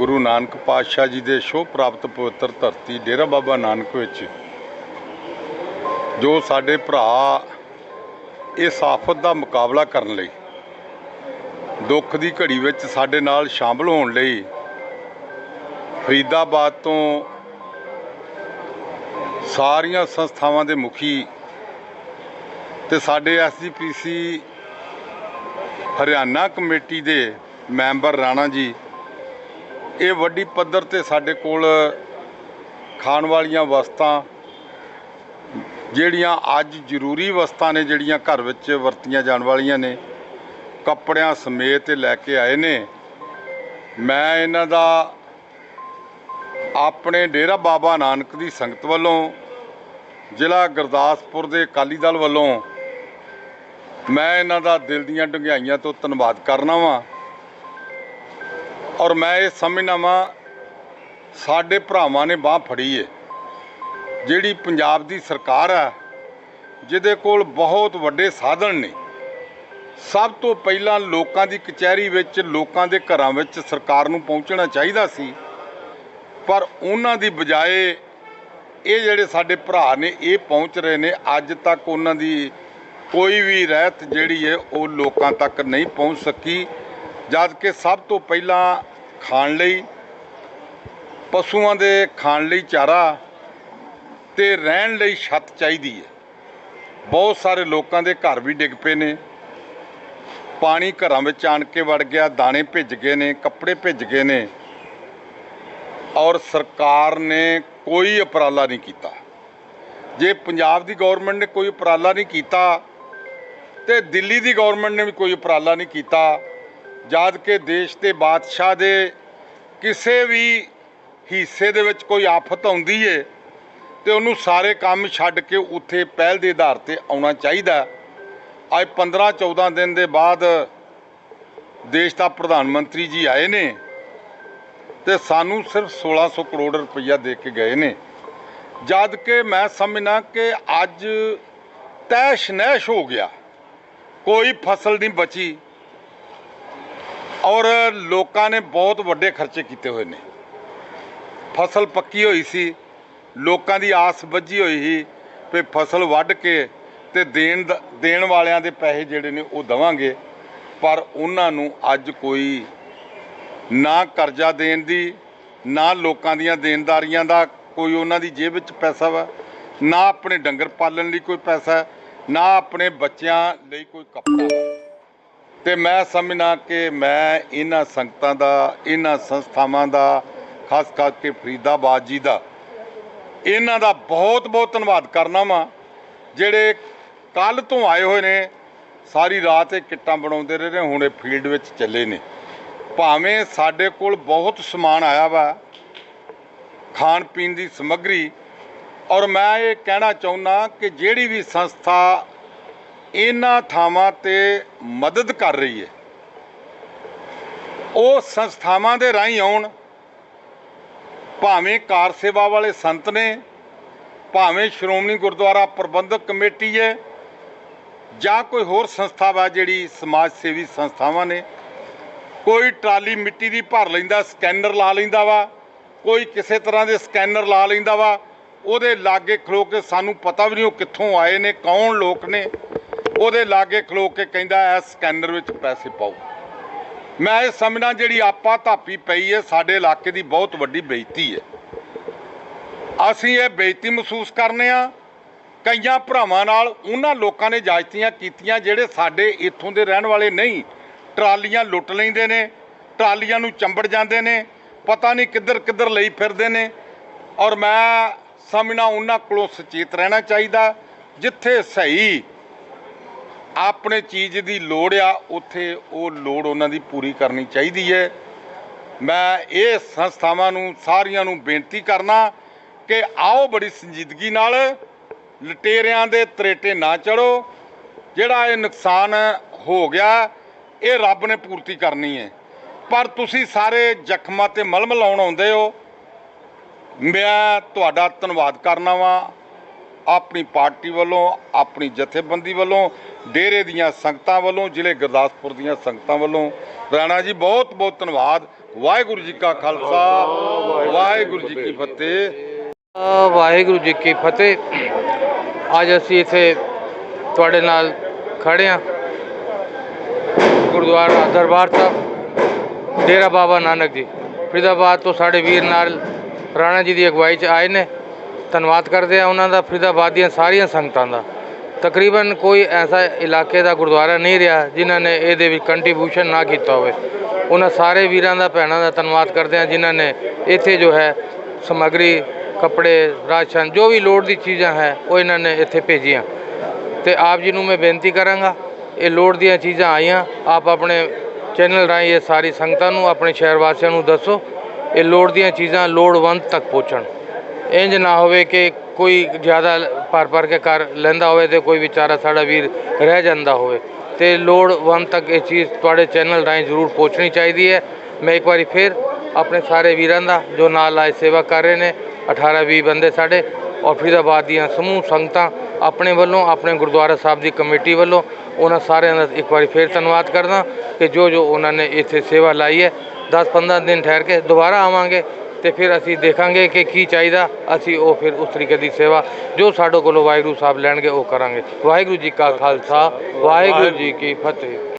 ਗੁਰੂ ਨਾਨਕ ਪਾਤਸ਼ਾਹ ਜੀ ਦੇ ਸ਼ੋਭ ਪ੍ਰਾਪਤ ਪਵਿੱਤਰ ਧਰਤੀ ਡੇਰਾ ਬਾਬਾ ਨਾਨਕ ਵਿੱਚ, ਜੋ ਸਾਡੇ ਭਰਾ ਇਸ ਆਫਤ ਦਾ ਮੁਕਾਬਲਾ ਕਰਨ ਲਈ, ਦੁੱਖ ਦੀ ਘੜੀ ਵਿੱਚ ਸਾਡੇ ਨਾਲ ਸ਼ਾਮਲ ਹੋਣ ਲਈ ਫਰੀਦਾਬਾਦ ਤੋਂ ਸਾਰੀਆਂ ਸੰਸਥਾਵਾਂ ਦੇ ਮੁਖੀ ਤੇ ਸਾਡੇ ਐਸਜੀਪੀਸੀ ਹਰਿਆਣਾ ਕਮੇਟੀ ਦੇ ਮੈਂਬਰ ਰਾਣਾ ਜੀ ਇਹ ਵੱਡੀ ਪੱਧਰ ਤੇ ਸਾਡੇ ਕੋਲ ਖਾਣ ਵਾਲੀਆਂ ਵਸਤਾਂ, ਜਿਹੜੀਆਂ ਅੱਜ ਜ਼ਰੂਰੀ ਵਸਤਾਂ ਨੇ, ਜਿਹੜੀਆਂ ਘਰ ਵਿੱਚ ਵਰਤੀਆਂ ਜਾਣ ਵਾਲੀਆਂ ਨੇ, ਕੱਪੜਿਆਂ ਸਮੇਤ ਇਹ ਲੈ ਕੇ ਆਏ ਨੇ। ਮੈਂ ਇਹਨਾਂ ਦਾ ਆਪਣੇ ਡੇਰਾ ਬਾਬਾ ਨਾਨਕ ਦੀ ਸੰਗਤ ਵੱਲੋਂ, ਜ਼ਿਲ੍ਹਾ ਗੁਰਦਾਸਪੁਰ ਦੇ ਅਕਾਲੀ ਦਲ ਵੱਲੋਂ, ਮੈਂ ਇਹਨਾਂ ਦਾ ਦਿਲ ਦੀਆਂ ਡੂੰਘਾਈਆਂ ਤੋਂ ਧੰਨਵਾਦ ਕਰਨਾ ਵਾਂ। ਔਰ ਮੈਂ ਇਹ ਸਮਝਣਾ ਵਾਂ, ਸਾਡੇ ਭਰਾਵਾਂ ਨੇ ਬਾਹ ਫੜੀ ਏ। ਜਿਹੜੀ ਪੰਜਾਬ ਦੀ ਸਰਕਾਰ ਹੈ ਜਿਹਦੇ ਕੋਲ ਬਹੁਤ ਵੱਡੇ ਸਾਧਨ ਨੇ। ਸਭ ਤੋਂ ਪਹਿਲਾਂ ਲੋਕਾਂ ਦੀ ਕਚਹਿਰੀ ਵਿੱਚ, ਲੋਕਾਂ ਦੇ ਘਰਾਂ ਵਿੱਚ ਸਰਕਾਰ ਨੂੰ ਪਹੁੰਚਣਾ ਚਾਹੀਦਾ ਸੀ। ਪਰ ਉਹਨਾਂ ਦੀ ਬਜਾਏ ਇਹ ਜਿਹੜੇ ਸਾਡੇ ਭਰਾ ਨੇ, ਇਹ ਪਹੁੰਚ ਰਹੇ ਨੇ। ਅੱਜ ਤੱਕ ਉਹਨਾਂ ਦੀ ਕੋਈ ਵੀ ਰਹਿਤ ਜਿਹੜੀ ਹੈ ਉਹ ਲੋਕਾਂ ਤੱਕ ਨਹੀਂ ਪਹੁੰਚ ਸਕੀ। ਜਦ ਕਿ ਸਭ ਤੋਂ ਪਹਿਲਾਂ ਖਾਣ ਲਈ, ਪਸ਼ੂਆਂ ਦੇ ਖਾਣ ਲਈ ਚਾਰਾ ਤੇ ਰਹਿਣ ਲਈ ਛੱਤ ਚਾਹੀਦੀ ਹੈ। ਬਹੁਤ ਸਾਰੇ ਲੋਕਾਂ ਦੇ ਘਰ ਵੀ ਡਿੱਗ ਪਏ ਨੇ। ਪਾਣੀ ਘਰਾਂ ਵਿੱਚ ਆਣ ਕੇ ਵੜ ਗਿਆ, ਦਾਣੇ ਭਿੱਜ ਗਏ ਨੇ, ਕੱਪੜੇ ਭਿੱਜ ਗਏ ਨੇ ਔਰ ਸਰਕਾਰ ਨੇ ਕੋਈ ਉਪਰਾਲਾ ਨਹੀਂ ਕੀਤਾ। ਜੇ ਪੰਜਾਬ ਦੀ ਗਵਰਨਮੈਂਟ ਨੇ ਕੋਈ ਉਪਰਾਲਾ ਨਹੀਂ ਕੀਤਾ ਤੇ ਦਿੱਲੀ ਦੀ ਗਵਰਨਮੈਂਟ ਨੇ ਵੀ ਕੋਈ ਉਪਰਾਲਾ ਨਹੀਂ ਕੀਤਾ, ਜਦ ਕਿ ਦੇਸ਼ ਦੇ ਬਾਦਸ਼ਾਹ ਦੇ ਕਿਸੇ ਵੀ ਹਿੱਸੇ ਦੇ ਵਿੱਚ ਕੋਈ ਆਫਤ ਆਉਂਦੀ ਏ, ਤੇ ਉਹਨੂੰ ਸਾਰੇ ਕੰਮ ਛੱਡ ਕੇ ਉੱਥੇ ਪਹਿਲ ਦੇ ਆਧਾਰ ਤੇ ਆਉਣਾ ਚਾਹੀਦਾ। ਅੱਜ 15 14 ਦਿਨ ਦੇ ਬਾਅਦ ਦੇਸ਼ ਦਾ ਪ੍ਰਧਾਨ ਮੰਤਰੀ ਜੀ ਆਏ ਨੇ, ਤੇ ਸਾਨੂੰ ਸਿਰਫ 1600 ਕਰੋੜ ਰੁਪਈਆ ਦੇ ਕੇ ਗਏ ਨੇ। ਜਦ ਕਿ ਮੈਂ ਸਮਝਣਾ ਕਿ ਅੱਜ ਤੈਸ਼ ਨੈਸ਼ ਹੋ ਗਿਆ। ਕੋਈ ਫਸਲ ਨਹੀਂ ਬਚੀ। ਔਰ ਲੋਕਾਂ ਨੇ ਬਹੁਤ ਵੱਡੇ ਖਰਚੇ ਕੀਤੇ ਹੋਏ ਨੇ। ਫਸਲ ਪੱਕੀ ਹੋਈ ਸੀ, ਲੋਕਾਂ ਦੀ ਆਸ ਬੱਝੀ ਹੋਈ ਸੀ ਵੀ ਫਸਲ ਵੱਢ ਕੇ ਤੇ ਦੇਣ ਦ- ਦੇਣ ਵਾਲਿਆਂ ਦੇ ਪੈਸੇ ਜਿਹੜੇ ਨੇ ਉਹ ਦਵਾਂਗੇ, ਪਰ ਉਹਨਾਂ ਨੂੰ ਅੱਜ ਕੋਈ ਨਾ ਕਰਜ਼ਾ ਦੇਣ ਦੀ, ਨਾ ਲੋਕਾਂ ਦੀਆਂ ਦੇਣਦਾਰੀਆਂ ਦਾ ਕੋਈ ਉਹਨਾਂ ਦੀ ਜੇਬ ਵਿੱਚ ਪੈਸਾ ਵਾ, ਨਾ ਆਪਣੇ ਡੰਗਰ ਪਾਲਣ ਲਈ ਕੋਈ ਪੈਸਾ, ਨਾ ਆਪਣੇ ਬੱਚਿਆਂ ਲਈ ਕੋਈ ਕੱਪੜਾ। ਤੇ ਮੈਂ ਸਮਝਣਾ ਕਿ ਮੈਂ ਇਹਨਾਂ ਸੰਗਤਾਂ ਦਾ, ਇਹਨਾਂ ਸੰਸਥਾਵਾਂ ਦਾ, ਖਾਸ ਕਰਕੇ ਫਰੀਦਾਬਾਦ ਜੀ ਦਾ, ਇਹਨਾਂ ਦਾ ਬਹੁਤ ਬਹੁਤ ਧੰਨਵਾਦ ਕਰਨਾ ਵਾਂ, ਜਿਹੜੇ ਕੱਲ ਤੋਂ ਆਏ ਹੋਏ ਨੇ, ਸਾਰੀ ਰਾਤ ਇਹ ਕਿੱਟਾਂ ਬਣਾਉਂਦੇ ਰਹੇ ਨੇ, ਹੁਣ ਇਹ ਫੀਲਡ ਵਿੱਚ ਚੱਲੇ ਨੇ। ਭਾਵੇਂ ਸਾਡੇ ਕੋਲ ਬਹੁਤ ਸਮਾਨ ਆਇਆ ਵਾ ਖਾਣ ਪੀਣ ਦੀ ਸਮੱਗਰੀ, ਔਰ ਮੈਂ ਇਹ ਕਹਿਣਾ ਚਾਹੁੰਦਾ ਕਿ ਜਿਹੜੀ ਵੀ ਸੰਸਥਾ ਇਹਨਾਂ ਥਾਵਾਂ ਤੇ ਮਦਦ ਕਰ ਰਹੀ ਹੈ। ਉਹ ਸੰਸਥਾਵਾਂ ਦੇ ਰਾਹੀਂ ਆਉਣ, ਭਾਵੇਂ ਕਾਰ ਸੇਵਾ ਵਾਲੇ ਸੰਤ ਨੇ, ਭਾਵੇਂ ਸ਼੍ਰੋਮਣੀ ਗੁਰਦੁਆਰਾ ਪ੍ਰਬੰਧਕ ਕਮੇਟੀ ਹੈ, ਜਾਂ ਕੋਈ ਹੋਰ ਸੰਸਥਾ ਵਾ ਜਿਹੜੀ ਸਮਾਜ ਸੇਵੀ ਸੰਸਥਾਵਾਂ ਨੇ, ਕੋਈ ਟਰਾਲੀ ਮਿੱਟੀ ਦੀ ਭਰ ਲੈਂਦਾ, ਸਕੈਨਰ ਲਾ ਲੈਂਦਾ ਵਾ, ਕੋਈ ਕਿਸੇ ਤਰ੍ਹਾਂ ਦੇ ਸਕੈਨਰ ਲਾ ਲੈਂਦਾ ਵਾ, ਉਹਦੇ ਲਾਗੇ ਖਲੋ ਕੇ ਸਾਨੂੰ ਪਤਾ ਵੀ ਨਹੀਂ ਉਹ ਕਿੱਥੋਂ ਆਏ ਨੇ, ਕੌਣ ਲੋਕ ਨੇ। ਉਹਦੇ ਲਾਗੇ ਖਲੋ ਕੇ ਕਹਿੰਦਾ ਐ ਸਕੈਨਰ ਵਿੱਚ ਪੈਸੇ ਪਾਓ। ਮੈਂ ਇਹ ਸਮਝਣਾ ਜਿਹੜੀ ਆਪਾ ਧਾਪੀ ਪਈ ਹੈ, ਸਾਡੇ ਇਲਾਕੇ ਦੀ ਬਹੁਤ ਵੱਡੀ ਬੇਇੱਜ਼ਤੀ ਹੈ। ਅਸੀਂ ਇਹ ਬੇਇੱਜ਼ਤੀ ਮਹਿਸੂਸ ਕਰਨੇ ਆ। ਕਈਆਂ ਭਰਾਵਾਂ ਨਾਲ ਉਹਨਾਂ ਲੋਕਾਂ ਨੇ ਜਾਇਤੀਆਂ ਕੀਤੀਆਂ ਜਿਹੜੇ ਸਾਡੇ ਇੱਥੋਂ ਦੇ ਰਹਿਣ ਵਾਲੇ ਨਹੀਂ। ਟਰਾਲੀਆਂ ਲੁੱਟ ਲੈਂਦੇ ਨੇ, ਟਰਾਲੀਆਂ ਨੂੰ ਚੰਬੜ ਜਾਂਦੇ ਨੇ, ਪਤਾ ਨਹੀਂ ਕਿੱਧਰ ਕਿੱਧਰ ਲਈ ਫਿਰਦੇ ਨੇ। ਔਰ ਮੈਂ ਸਮਝਣਾ ਉਹਨਾਂ ਕੋਲੋਂ ਸੁਚੇਤ ਰਹਿਣਾ ਚਾਹੀਦਾ, ਜਿੱਥੇ ਸਹੀ ਆਪਣੇ ਚੀਜ਼ ਦੀ ਲੋੜ ਆ, ਉੱਥੇ ਉਹ ਲੋੜ ਉਹਨਾਂ ਦੀ ਪੂਰੀ ਕਰਨੀ ਚਾਹੀਦੀ ਹੈ। ਮੈਂ ਇਹ ਸੰਸਥਾਵਾਂ ਨੂੰ, ਸਾਰੀਆਂ ਨੂੰ ਬੇਨਤੀ ਕਰਨਾ ਕਿ ਆਓ ਬੜੀ ਸੰਜੀਦਗੀ ਨਾਲ ਲਟੇਰਿਆਂ ਦੇ ਤਰੇਟੇ ਨਾ ਚੜੋ। ਜਿਹੜਾ ਇਹ ਨੁਕਸਾਨ ਹੋ ਗਿਆ, ਇਹ ਰੱਬ ਨੇ ਪੂਰਤੀ ਕਰਨੀ ਹੈ। ਪਰ ਤੁਸੀਂ ਸਾਰੇ ਜ਼ਖਮਾਂ ਤੇ ਮਲਮ ਲਾਉਣ ਆਉਂਦੇ ਹੋ। ਮੈਂ ਤੁਹਾਡਾ ਧੰਨਵਾਦ ਕਰਨਾ ਵਾਂ। ਆਪਣੀ ਪਾਰਟੀ ਵੱਲੋਂ, ਆਪਣੀ ਜਥੇਬੰਦੀ ਵੱਲੋਂ, ਡੇਰੇ ਦੀਆਂ ਸੰਗਤਾਂ ਵੱਲੋਂ, ਜ਼ਿਲ੍ਹੇ ਗੁਰਦਾਸਪੁਰ ਦੀਆਂ ਸੰਗਤਾਂ ਵੱਲੋਂ। ਰਾਣਾ ਜੀ ਬਹੁਤ ਬਹੁਤ ਧੰਨਵਾਦ। ਵਾਹਿਗੁਰੂ ਜੀ ਕਾ ਖਾਲਸਾ, ਵਾਹਿਗੁਰੂ ਜੀ ਕੀ ਫਤਿਹ। ਵਾਹਿਗੁਰੂ ਜੀ ਕੀ ਫਤਿਹ। ਅੱਜ ਅਸੀਂ ਇੱਥੇ ਤੁਹਾਡੇ ਨਾਲ ਖੜੇ ਹਾਂ। ਗੁਰਦੁਆਰਾ ਦਰਬਾਰ ਸਾਹਿਬ, ਡੇਰਾ ਬਾਬਾ ਨਾਨਕ ਜੀ। ਫਰੀਦਾਬਾਦ ਤੋਂ ਸਾਡੇ ਵੀਰ ਨਾਲ ਰਾਣਾ ਜੀ ਦੀ ਅਗਵਾਈ 'ਚ ਆਏ ਨੇ। ਧੰਨਵਾਦ ਕਰਦੇ ਆ ਉਹਨਾਂ ਦਾ, ਫਰੀਦਾਬਾਦ ਦੀਆਂ ਸਾਰੀਆਂ ਸੰਗਤਾਂ ਦਾ। ਤਕਰੀਬਨ ਕੋਈ ਐਸਾ ਇਲਾਕੇ ਦਾ ਗੁਰਦੁਆਰਾ ਨਹੀਂ ਰਿਹਾ ਜਿਨ੍ਹਾਂ ਨੇ ਇਹਦੇ ਵਿੱਚ ਕੰਟਰੀਬਿਊਸ਼ਨ ਨਾ ਕੀਤਾ ਹੋਵੇ। ਉਹਨਾਂ ਸਾਰੇ ਵੀਰਾਂ ਦਾ, ਭੈਣਾਂ ਦਾ ਧੰਨਵਾਦ ਕਰਦੇ ਆ ਜਿਨ੍ਹਾਂ ਨੇ ਇੱਥੇ ਜੋ ਹੈ ਸਮੱਗਰੀ, ਕੱਪੜੇ, ਰਾਸ਼ਨ, ਜੋ ਵੀ ਲੋੜ ਦੀ ਚੀਜ਼ਾਂ ਹੈ, ਉਹ ਇਹਨਾਂ ਨੇ ਇੱਥੇ ਭੇਜੀਆਂ। ਤੇ ਆਪ ਜੀ ਨੂੰ ਮੈਂ ਬੇਨਤੀ ਕਰਾਂਗਾ, ਇਹ ਲੋੜ ਦੀਆਂ ਚੀਜ਼ਾਂ ਆਈਆਂ, ਆਪ ਆਪਣੇ ਚੈਨਲ ਰਾਹੀਂ ਇਹ ਸਾਰੀ ਸੰਗਤਾਂ ਨੂੰ, ਆਪਣੇ ਸ਼ਹਿਰ ਵਾਸੀਆਂ ਨੂੰ ਦੱਸੋ, ਇਹ ਲੋੜ ਦੀਆਂ ਚੀਜ਼ਾਂ ਲੋੜਵੰਦ ਤੱਕ ਪਹੁੰਚਣ। ਇੰਜ ਨਾ ਹੋਵੇ ਕਿ ਕੋਈ ਜ਼ਿਆਦਾ ਭਰ ਭਰ ਕੇ ਕਰ ਲੈਂਦਾ ਹੋਵੇ ਤੇ ਕੋਈ ਵਿਚਾਰਾ ਸਾਡਾ ਵੀਰ ਰਹਿ ਜਾਂਦਾ ਹੋਵੇ। ਤੇ ਲੋੜਵੰਦ ਤੱਕ ਇਹ ਚੀਜ਼ ਤੁਹਾਡੇ ਚੈਨਲ ਰਾਹੀਂ ਜ਼ਰੂਰ ਪਹੁੰਚਣੀ ਚਾਹੀਦੀ ਹੈ। ਮੈਂ ਇੱਕ ਵਾਰੀ ਫਿਰ ਆਪਣੇ ਸਾਰੇ ਵੀਰਾਂ ਦਾ, ਜੋ ਨਾਲ ਆਏ ਸੇਵਾ ਕਰ ਰਹੇ ਨੇ 18 20 ਬੰਦੇ ਸਾਡੇ ਔਰ ਫਰੀਦਾਬਾਦ ਦੀਆਂ ਸਮੂਹ ਸੰਗਤਾਂ ਆਪਣੇ ਵੱਲੋਂ, ਆਪਣੇ ਗੁਰਦੁਆਰਾ ਸਾਹਿਬ ਦੀ ਕਮੇਟੀ ਵੱਲੋਂ, ਉਹਨਾਂ ਸਾਰਿਆਂ ਦਾ ਇੱਕ ਵਾਰੀ ਫੇਰ ਧੰਨਵਾਦ ਕਰਦਾ ਕਿ ਜੋ ਜੋ ਉਹਨਾਂ ਨੇ ਇੱਥੇ ਸੇਵਾ ਲਾਈ ਹੈ। 10-15 ਦਿਨ ਠਹਿਰ ਕੇ ਦੁਬਾਰਾ ਆਵਾਂਗੇ। ਤੇ ਫਿਰ ਅਸੀਂ ਦੇਖਾਂਗੇ ਕਿ ਕੀ ਚਾਹੀਦਾ। ਅਸੀਂ ਉਹ ਫਿਰ ਉਸ ਤਰੀਕੇ ਦੀ ਸੇਵਾ ਜੋ ਸਾਡੇ ਕੋਲੋਂ ਵਾਹਿਗੁਰੂ ਸਾਹਿਬ ਲੈਣਗੇ, ਉਹ ਕਰਾਂਗੇ। ਵਾਹਿਗੁਰੂ ਜੀ ਕਾ ਖਾਲਸਾ, ਵਾਹਿਗੁਰੂ ਜੀ ਕੀ ਫਤਿਹ।